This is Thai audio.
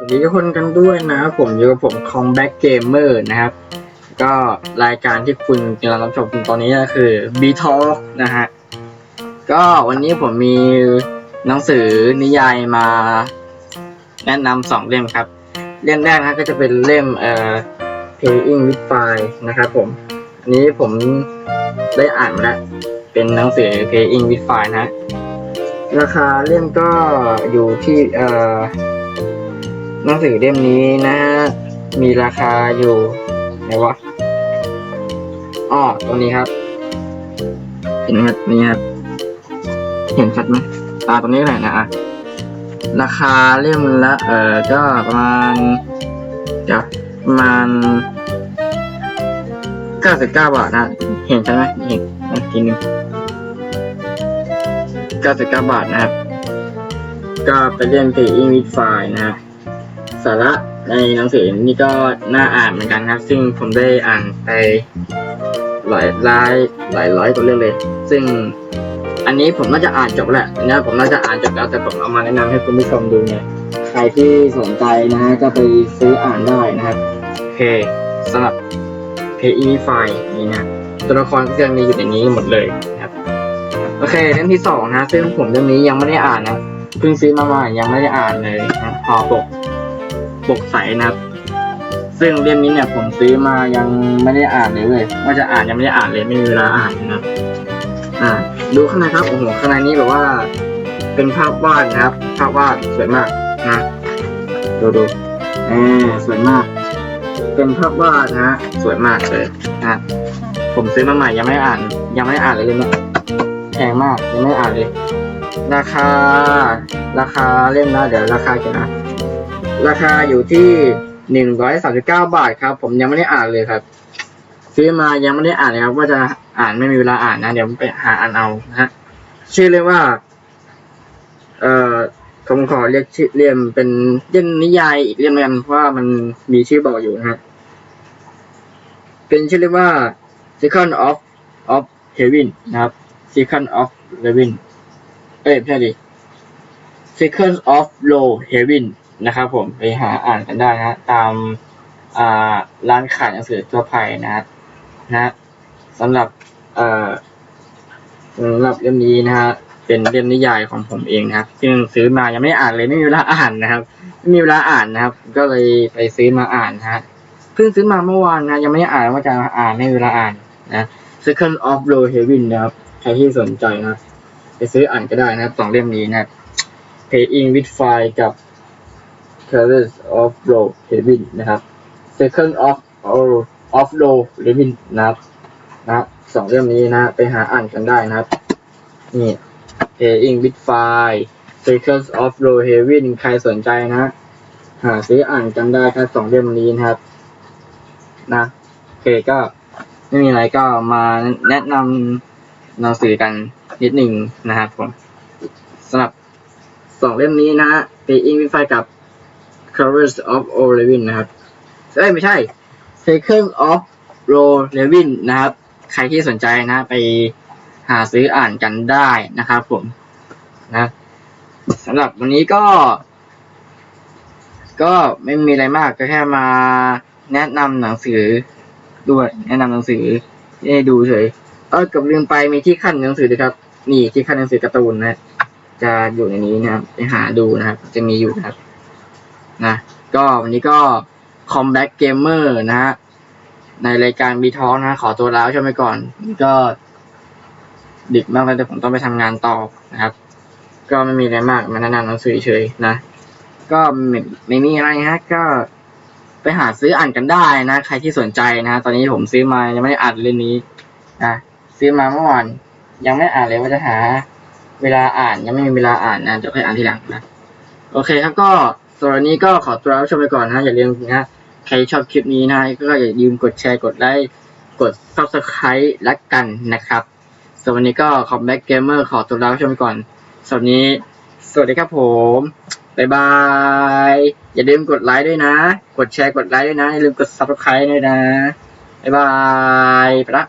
สวัสดีทุกคนกันด้วยนะครับผมอยู่กับผม Combat Gamer นะครับ ก็รายการที่คุณกำลังรับชมตอนนี้ก็คือ B Talk นะฮะก็วันนี้ผมมีหนังสือนิยายมาแนะนำสองเล่มครับ เล่มแรกนะก็จะเป็นเล่มเอ่อ Playing with Fire นะครับผม อันนี้ผมได้อ่านมาแล้ว เป็นหนังสือ Playing with Fire นะ ราคาเล่มก็อยู่ที่เอ่อ หนังสือเล่มนี้นะ มีราคาอยู่ไหนวะอ๋อตรงนี้ครับ เห็นไหมครับนี่ครับ เห็นชัดไหมตาตรงนี้เท่าไหร่นะอะราคาเล่มละเออก็ประมาณเดี๋ยวประมาณเก้าสิบเก้าบาทนะ เห็นชัดไหมเห็นอีกทีหนึง99บเก้าบาทนะครับ ก็ไปเรียน Playing with Fire นะครับ สาระในหนังสือนี่ก็น่าอ่านเหมือนกันครับ ซึ่งผมได้อ่านไปหลายหลายหลายร้อยกว่าเรื่องเลย ซึ่งอันนี้ผมน่าจะอ่านจบแหล้วอันนี้ผมน่าจะอ่านจบแล้วแต่ผมเอามาแนะนำให้คุณผู้ชมดูไงใครที่สนใจนะฮะก็ไปซื้ออ่านได้นะครับโอเคสำหรับ Playing with Fire นี่นะตัวละครก็จะมีอยู่ในนี้หมดเลยครับโอเคเล่มที่สองนะซึ่งผมเล่มนี้ยังไม่ได้อ่านนะเพิ่งซื้อมาใหม่ยังไม่ได้อ่านเลยนะห่อปก ปกใสนะครับ ซึ่งเล่มนี้เนี่ยผมซื้อมายังไม่ได้อ่านเลยเลยว่าจะอ่านยังไม่ได้อ่านเลยไม่มีเวลาอ่านนะอ่าดูข้างในครับโอ้โหข้างในนี้แบบว่า เป็นภาพวาดนะครับ ภาพวาดสวยมากนะดูดูเออสวยมาก เป็นภาพวาดนะสวยมากเลยนะผมซื้อมาใหม่ยังไม่อ่าน ยังไม่อ่านเลยเลยเนี่ยแพงมากยังไม่อ่านเลย ราคา ราคาเล่มนะเดี๋ยวราคากันนะ ราคาอยู่ที่หนึ่งร้อยสามสิบเก้าบาทครับ ผมยังไม่ได้อ่านเลยครับ ซื้อมายังไม่ได้อ่านเลยครับ ว่าจะอ่านไม่มีเวลาอ่านนะเดี๋ยวไปหาอ่านเอานะฮะชื่อเรียกว่า เอ่อผมขอเรียกชื่อเล่มเป็นเล่มนิยายอีกเล่มนึงเพราะว่ามันมีชื่อบอกอยู่นะฮะเป็นชื่อเรียกว่า Second of of Heaven นะครับ Second of Heaven เอ้ยไม่ใช่ดิ Second of Low Heaven นะครับผมไปหาอ่านกันได้นะตามาร้านขายหนังสือทั่วไปนะนะสำหรับเอ่อสำหรับเล่มนี้นะฮะเป็นเล่มนิยายของผมเองนะครับ ซึ่งซื้อมายังไม่ได้อ่านเลยไม่มีเวลาอ่านนะครับ ไม่มีเวลาอ่านนะครับ ก็เลยไปซื้อมาอ่านนะฮะเพิ่งซื้อมาเมื่อวานนะยังไม่ได้อ่านว่าจะอ่านไม่มีเวลาอ่านนะ Second of Low Heaven นะครับใครที่สนใจนะไปซื้ออ่านก็ได้นะครับสองเล่มนี้นะ Paying with Fire กับ Colors of Low Heaven นะครับ Second of of Low Heaven นะครับนะครับสองเล่มนี้นะไปหาอ่านกันได้นะครับ นี่ Playing with Fire Second of Low Heaven ใครสนใจนะ หาซื้ออ่านกันได้ครับสองเล่มนี้นะครับ นะโอเคก็ไม่มีอะไรก็มาแนะนำหนังสือกันนิดหนึ่งนะครับผมสำหรับสองเล่มนี้นะฮะ Playing with Fire กับ Colors of o l e v i n นะครับ เอ้ย ไม่ใช่ Second of r o l e v i n นะครับ ใครที่สนใจนะไปหาซื้ออ่านกันได้นะครับผมนะสำหรับวันนี้ก็ ก็ไม่มีอะไรมากก็แค่มาแนะนำหนังสือด้วย แนะนำหนังสือให้ดูเฉยเออกับลืมไปมีที่ขั้นหนังสือด้วยครับ นี่ที่ขั้นหนังสือการ์ตูนนะ จะอยู่ในนี้นะครับ ไปหาดูนะครับ จะมีอยู่นะครับ นะก็วันนี้ก็ Combat Gamer นะฮะในรายการบีท้องนะ ขอตัวลาช่วยไปก่อน ก็ดึกมากแล้วแต่ผมต้องไปทำงานต่อนะครับ ก็ไม่มีอะไรมากมาแนะนำหนังสือเฉยๆนะ ก็ไม่ไม่มีอะไรฮะ ก็ไปหาซื้ออ่านกันได้นะ ใครที่สนใจนะ ตอนนี้ผมซื้อมายังไม่ได้อ่านเล่มนี้นะซื้อมาเมื่อวานยังไม่อ่านเลยว่าจะหา เวลาอ่านยังไม่มีเวลาอ่านนะเดี๋ยวค่อยอ่านทีหลังนะ โอเคครับก็ สำหรับวันนี้ก็ขอตัวรับชมไปก่อนนะ อย่าลืมนะ ใครชอบคลิปนี้นะ ก็อย่าลืมกดแชร์กดไลค์กด subscribe ละกันนะครับสำหรับวันนี้ก็ขอบแบ็กเกมเมอร์ขอตัวรับชมไปก่อนสำหรับวันนี้ สวัสดีครับผม บ๊ายบาย อย่าลืมกดไลค์ด้วยนะ กดแชร์กดไลค์ด้วยนะ อย่าลืมกด subscribe ด้วยนะ บ๊ายบาย ไปละ